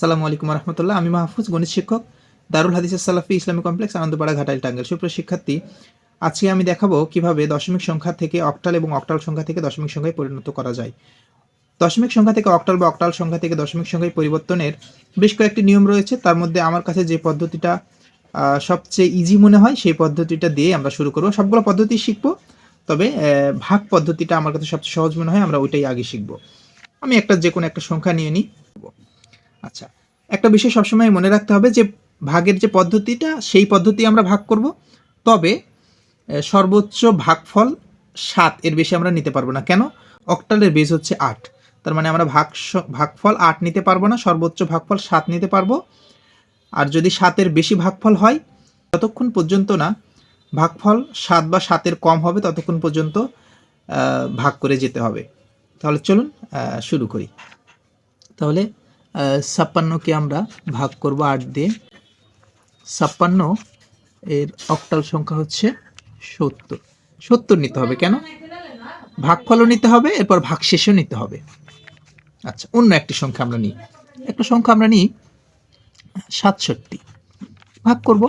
আসসালামু আলাইকুম রহমতুল্লাহ। আমি মাহফুজ, গণিত শিক্ষক, দারুল হাদিস সালাফি ইসলামী কমপ্লেক্স, আনন্দপাড়া, ঘাটাইল টাঙ্গাইল। সুপ্রিয় শিক্ষার্থী, আজকে আমি দেখাবো কীভাবে দশমিক সংখ্যা থেকে অক্টাল এবং অক্টাল সংখ্যা থেকে দশমিক সংখ্যায় পরিণত করা যায়। দশমিক সংখ্যা থেকে অক্টাল বা অক্টাল সংখ্যা থেকে দশমিক সংখ্যায় পরিবর্তনের বেশ কয়েকটি নিয়ম রয়েছে। তার মধ্যে আমার কাছে যে পদ্ধতিটা সবচেয়ে ইজি মনে হয়, সেই পদ্ধতিটা দিয়ে আমরা শুরু করব। সবগুলো পদ্ধতি শিখব, তবে ভাগ পদ্ধতিটা আমার কাছে সবচেয়ে সহজ মনে হয়, আমরা ওইটাই আগে শিখব। আমি একটা যে কোনো একটা সংখ্যা নিয়ে নিই। আচ্ছা একটা বিষয় সবসময় মনে রাখতে হবে যে ভাগের যে পদ্ধতিটা, সেই পদ্ধতি আমরা ভাগ করব। তবে সর্বোচ্চ ভাগফল সাত, এর বেশি আমরা নিতে পারব না। কেন? অক্টালের বেজ হচ্ছে আট। তার মানে আমরা ভাগ ভাগফল আট নিতে পারব না, সর্বোচ্চ ভাগফল সাত নিতে পারব। আর যদি সাতের বেশি ভাগফল হয়, ততক্ষণ পর্যন্ত না, ভাগফল সাত বা সাতের কম হবে, ততক্ষণ পর্যন্ত ভাগ করে যেতে হবে। তাহলে চলুন শুরু করি। তাহলে ছাপ্পান্নকে আমরা ভাগ করব আট দিয়ে। ছাপ্পান্ন এর অক্টাল সংখ্যা হচ্ছে সত্তর। সত্তর নিতে হবে কেন? ভাগফলও নিতে হবে, এরপর ভাগশেষও নিতে হবে। আচ্ছা অন্য একটি সংখ্যা আমরা নিই। একটা সংখ্যা আমরা নিই সাতষট্টি। ভাগ করব।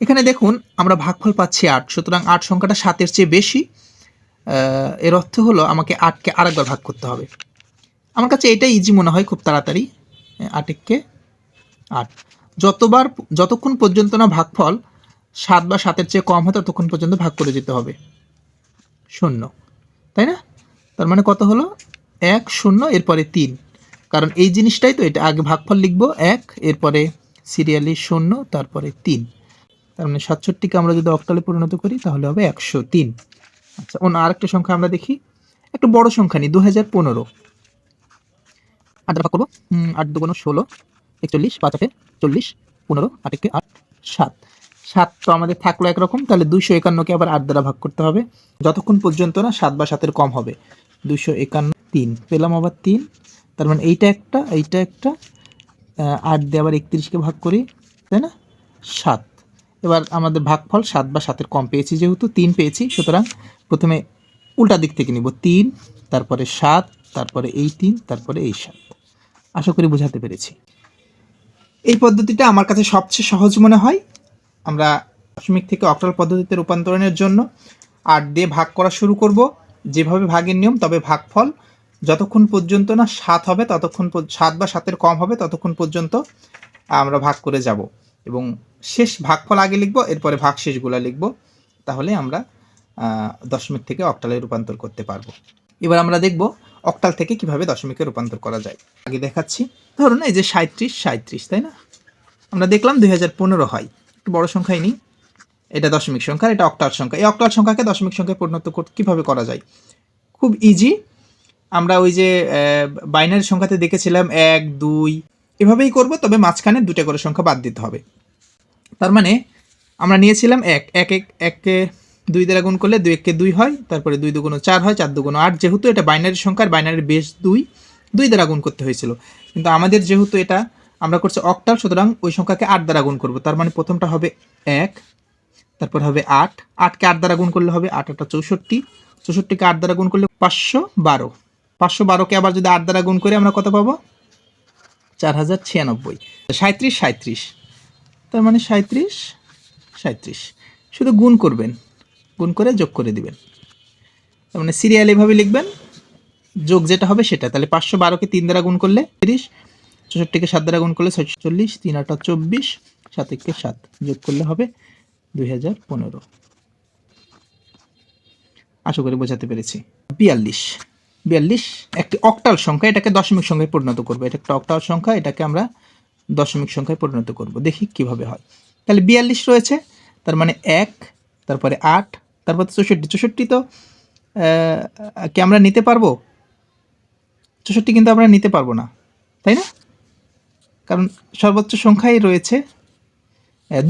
এখানে দেখুন, আমরা ভাগফল পাচ্ছি আট, সুতরাং আট সংখ্যাটা সাতের চেয়ে বেশি। এর অর্থ হলো আমাকে আটকে আরেকবার ভাগ করতে হবে। আমার কাছে এটা ইজি মনে হয় খুব তাড়াতাড়ি, আটেককে। আট যতবার, যতক্ষণ পর্যন্ত না ভাগফল সাত বা সাতের চেয়ে কম হয়, ততক্ষণ পর্যন্ত ভাগ করে যেতে হবে। শূন্য, তাই না? তার মানে কত হলো? এক, শূন্য, এরপরে তিন। কারণ এই জিনিসটাই তো এটা, আগে ভাগফল লিখব, এক, এরপরে সিরিয়ালি শূন্য, তারপরে তিন। তার মানে সাতষট্টিকে আমরা যদি অক্টালে পরিণত করি, তাহলে হবে একশো তিন। আচ্ছা অন্য আরেকটা সংখ্যা আমরা দেখি। একটা বড় সংখ্যা নিই দু হাজার পনেরো। আট দ্বারা করব। আট দুগুণ ষোলো, একচল্লিশ, পাঁচ আটে চল্লিশ, পনেরো, আট একে আট, সাত। সাত তো আমাদের থাকল একরকম, তাহলে দুইশো একান্নকে আবার আট দ্বারা ভাগ করতে হবে। যতক্ষণ পর্যন্ত না সাত বা সাতের কম হবে। দুইশো একান্ন, তিন। পেলাম আবার তিন। তার মানে এইটা একটা এইটা একটা আট দিয়ে আবার একত্রিশকে ভাগ করি, তাই না? সাত। এবার আমাদের ভাগফল সাত বা সাতের কম পেয়েছি যেহেতু, তিন পেয়েছি, সুতরাং প্রথমে উল্টা দিক থেকে নিব। তিন, তারপরে সাত, তারপরে এই তিন, তারপরে এই সাত। আশা করি বোঝাতে পেরেছি। এই পদ্ধতিটা আমার কাছে সবচেয়ে সহজ মনে হয়। আমরা দশমিক থেকে অক্টাল পদ্ধতিতে রূপান্তরণের জন্য আট দিয়ে ভাগ করা শুরু করব। যেভাবে ভাগের নিয়ম, তবে ভাগফল যতক্ষণ পর্যন্ত না সাত হবে, ততক্ষণ সাত বা সাতের কম হবে, ততক্ষণ পর্যন্ত আমরা ভাগ করে যাব। এবং শেষ ভাগফল আগে লিখব, এরপরে ভাগ শেষগুলো লিখব। তাহলে আমরা দশমিক থেকে অক্টালে রূপান্তর করতে পারব। এবার আমরা দেখব অক্টাল থেকে কীভাবে দশমিকে রূপান্তর করা যায়? আগে দেখাচ্ছি। ধরুন এই যে সাঁত্রিশ সাঁত্রিশ তাই না? আমরা দেখলাম দুই হাজার পনেরো হয়। একটু বড় সংখ্যাই নিই। এটা দশমিক সংখ্যা এটা অক্টাল সংখ্যা। এই অক্টাল সংখ্যাকে দশমিক সংখ্যায় পরিণত কীভাবে করা যায়? খুব ইজি আমরা ওই যে বাইনারি সংখ্যাতে দেখেছিলাম এক, দুই। এভাবেই করব, তবে মাঝখানে দুটো করে সংখ্যা বাদ দিতে হবে। তার মানে আমরা নিয়েছিলাম এক এক এক এককে দুই দ্বারা গুণ করলে দুই এককে দুই হয়, তারপরে দুই দুগুণ চার হয়, চার দুগুণ আট। যেহেতু এটা বাইনারি সংখ্যার বাইনারির বেশ দুই দুই দ্বারা গুণ করতে হয়েছিল। কিন্তু আমাদের যেহেতু এটা, আমরা করছি অক্টাল সুতরাং ওই সংখ্যাকে আট দ্বারা গুণ করব। তার মানে প্রথমটা হবে এক, তারপর হবে আট। আটকে আট দ্বারা গুণ করলে হবে আট আটটা চৌষট্টি। চৌষট্টিকে আট দ্বারা গুণ করলে পাঁচশো বারো। পাঁচশো বারোকে আবার যদি আট দ্বারা গুণ করি আমরা কত পাবো? চার হাজার ছিয়ানব্বই। সাঁত্রিশ সাঁত্রিশ তার মানে সাঁত্রিশ সাঁত্রিশ শুধু গুণ করবেন। গুণ করে যোগ করে দিবেন। তার মানে সিরিয়াল এভাবে লিখবেন, যোগ যেটা হবে সেটা। তাহলে পাঁচশো বারোকে তিন দ্বারা গুণ করলে তিরিশ চৌষট্টিকে সাত দ্বারা গুণ করলে ছয়চল্লিশ, তিন আটা চব্বিশ, সাত একে সাত যোগ করলে হবে দুই হাজার পনেরো। আশা করি বোঝাতে পেরেছি। বিয়াল্লিশ। বিয়াল্লিশ, একটি অক্টাল সংখ্যা, এটাকে দশমিক সংখ্যায় পরিণত করব। এটা একটা অক্টাল সংখ্যা, এটাকে আমরা দশমিক সংখ্যায় পরিণত করব। দেখি কীভাবে হয়। তাহলে বিয়াল্লিশ রয়েছে, তার মানে এক, তারপরে আট তারপর চৌষট্টি চৌষট্টি তো কি আমরা নিতে পারব? চৌষট্টি কিন্তু আমরা নিতে পারব না, তাই না? কারণ সর্বোচ্চ সংখ্যাই রয়েছে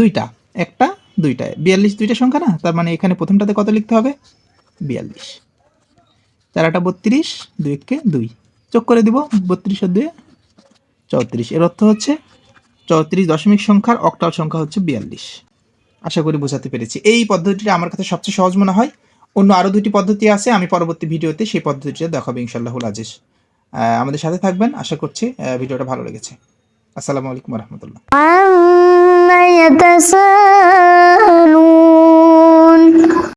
দুইটা, একটা দুইটা বিয়াল্লিশ দুইটা সংখ্যা না? তার মানে এখানে প্রথমটাতে কত লিখতে হবে? বিয়াল্লিশ। চার আটা বত্রিশ, দুই এককে দুই। যোগ করে দিব, বত্রিশ আর দুয়ে চৌত্রিশ। এর অর্থ হচ্ছে চৌত্রিশ দশমিক সংখ্যার অক্টাল সংখ্যা হচ্ছে বিয়াল্লিশ। আশা করি বোঝাতে পেরেছি। এই পদ্ধতিটা আমার কাছে সবচেয়ে সহজ মনে হয়। অন্য আরও দুটি পদ্ধতি আছে, আমি পরবর্তী ভিডিওতে সেই পদ্ধতিটা দেখাবো ইনশাল্লাহুল আজিজ। আমাদের সাথে থাকবেন, আশা করছি ভিডিওটা ভালো লেগেছে। আসসালামু আলাইকুম রহমতুল্লাহ।